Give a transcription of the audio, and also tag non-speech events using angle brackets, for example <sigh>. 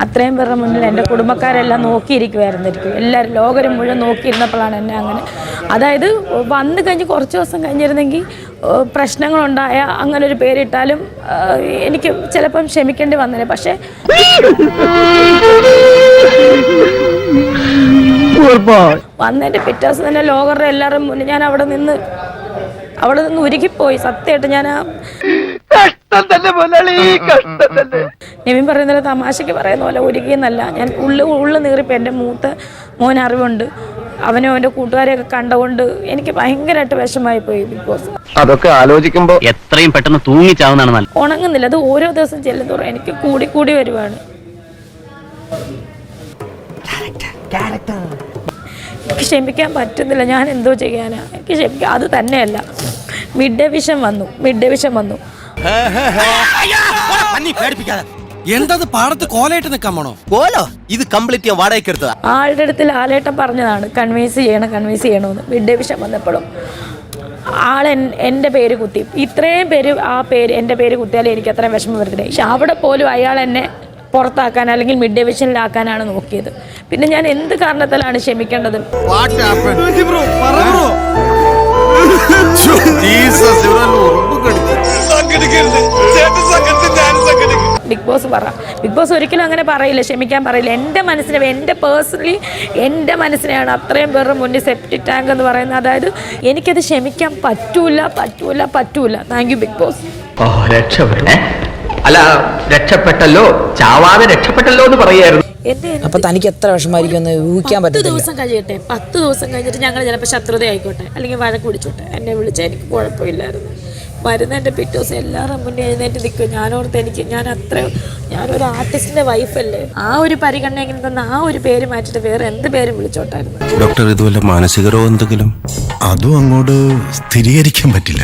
അത്രയും പേരുടെ മുന്നിൽ എന്റെ കുടുംബക്കാരെല്ലാം നോക്കിയിരിക്കുമായിരുന്നിരിക്കും എല്ലാവരും ലോകരും മുഴുവൻ നോക്കിയിരുന്നപ്പോഴാണ് എന്നെ അങ്ങനെ അതായത് വന്ന് കഴിഞ്ഞ് കുറച്ച് ദിവസം കഴിഞ്ഞിരുന്നെങ്കിൽ പ്രശ്നങ്ങളുണ്ടായ അങ്ങനെ ഒരു പേരിട്ടാലും എനിക്ക് ചിലപ്പം ക്ഷമിക്കേണ്ടി വന്നേനെ പക്ഷേ വന്നതിന്റെ പിറ്റേ ദിവസം തന്നെ ലോകരുടെ എല്ലാവരും മുന്നിൽ ഞാൻ അവിടെ നിന്ന് അവിടെ നിന്ന് ഉരുകിപ്പോയി. സത്യമായിട്ട് ഞാൻ ആ നിവിൻ പറയുന്നത് തമാശയ്ക്ക് പറയുന്ന പോലെ ഒരുക്കിയെന്നല്ല ഞാൻ ഉള്ളു ഉള്ളു നീറിപ്പോൾ എന്റെ മൂത്ത മോൻ അറിവുണ്ട്. അവനും അവന്റെ കൂട്ടുകാരെയൊക്കെ കണ്ടുകൊണ്ട് എനിക്ക് ഭയങ്കരമായിട്ട് വിഷമായി പോയി ബിഗ് ബോസ്. അതൊക്കെ ആലോചിക്കുമ്പോൾ എത്രയും പെട്ടെന്ന് തൂങ്ങിച്ചാവുന്നതാണ് നല്ലത്. ഉണങ്ങുന്നില്ല. അത് ഓരോ ദിവസം ചെല്ലുന്നോറും എനിക്ക് കൂടി കൂടി വരുവാണ്. എനിക്ക് ക്ഷമിക്കാൻ പറ്റുന്നില്ല. ഞാൻ എന്തോ ചെയ്യാനാ. എനിക്ക് ക്ഷമിക്കാൻ അത് തന്നെയല്ല. മിഡ് ഡേ വിഷം വന്നു. മിഡ് ഡേ വിഷൻ വന്നു. എന്തത് പാടത്ത് കോലായിട്ട് നിക്കാൻ പോണോ? കോലോ? ഇത് കംപ്ലീറ്റ് ഞാൻ വാടകയ്ക്ക് എടുത്തതാ. ആളുടെ അടുത്ത് ലാലേട്ടൻ പറഞ്ഞതാണ് കൺവിൻസ് ചെയ്യണം കൺവിൻസ് ചെയ്യണമെന്ന്. മിഡ് ഡേ വിഷൻ വന്നപ്പോഴും ആൾ എൻ- എന്റെ പേര് കുത്തി. ഇത്രയും പേര് ആ പേര് എന്റെ പേര് കുത്തിയാലേ എനിക്ക് അത്രയും വിഷമം വരുന്നില്ല പക്ഷെ അവിടെ പോലും അയാൾ എന്നെ പുറത്താക്കാൻ അല്ലെങ്കിൽ മിഡ് ഡിവിഷനിലാക്കാനാണ് നോക്കിയത്. പിന്നെ ഞാൻ എന്ത് കാരണത്തിലാണ് ക്ഷമിക്കേണ്ടത്? <laughs> ബിഗ് ബോസ് പറ. ബിഗ് ബോസ് ഒരിക്കലും അങ്ങനെ പറയില്ല ക്ഷമിക്കാൻ പറയില്ല. എന്റെ മനസ്സിനെ എന്റെ പേഴ്സണലി എന്റെ മനസ്സിനെയാണ് അത്രയും പേരുടെ മുന്നിൽ സെപ്റ്റിക് ടാങ്ക് എന്ന് പറയുന്നത്. അതായത് എനിക്കത് ക്ഷമിക്കാൻ പറ്റൂല പറ്റൂല പറ്റൂല. താങ്ക് യു ബിഗ് ബോസ് അല്ല രക്ഷപ്പെട്ടല്ലോ ചാവാതെ രക്ഷപ്പെട്ടല്ലോ എന്ന് പറയായിരുന്നു. അപ്പൊ തനിക്ക് എത്ര വിഷമായിരിക്കും എന്ന് ഊഹിക്കാൻ പറ്റും ദിവസം കഴിയട്ടെ പത്ത് ദിവസം കഴിഞ്ഞിട്ട് ഞങ്ങൾ ചിലപ്പോൾ ശത്രുത ആയിക്കോട്ടെ അല്ലെങ്കിൽ വഴക്ക് കുടിച്ചോട്ടെ എന്നെ വിളിച്ചാൽ എനിക്ക് കുഴപ്പമില്ലായിരുന്നു. വരുന്നതിന്റെ പിറ്റേ ദിവസം എല്ലാവരും മുന്നേ എഴുന്നേറ്റ് നിൽക്കും ഞാനോർത്ത് എനിക്ക് ഞാൻ അത്ര ഞാനൊരു ആർട്ടിസ്റ്റിന്റെ വൈഫല്ലേ ആ ഒരു പരിഗണന എങ്ങനെ തന്ന ആ ഒരു പേര് മാറ്റിയിട്ട് വേറെ എന്ത് പേരും വിളിച്ചോട്ടായിരുന്നു? ഡോക്ടർ ഇതുപോലെ മാനസിക രോഗം എന്തെങ്കിലും? അതും അങ്ങോട്ട് സ്ഥിരീകരിക്കാൻ പറ്റില്ല.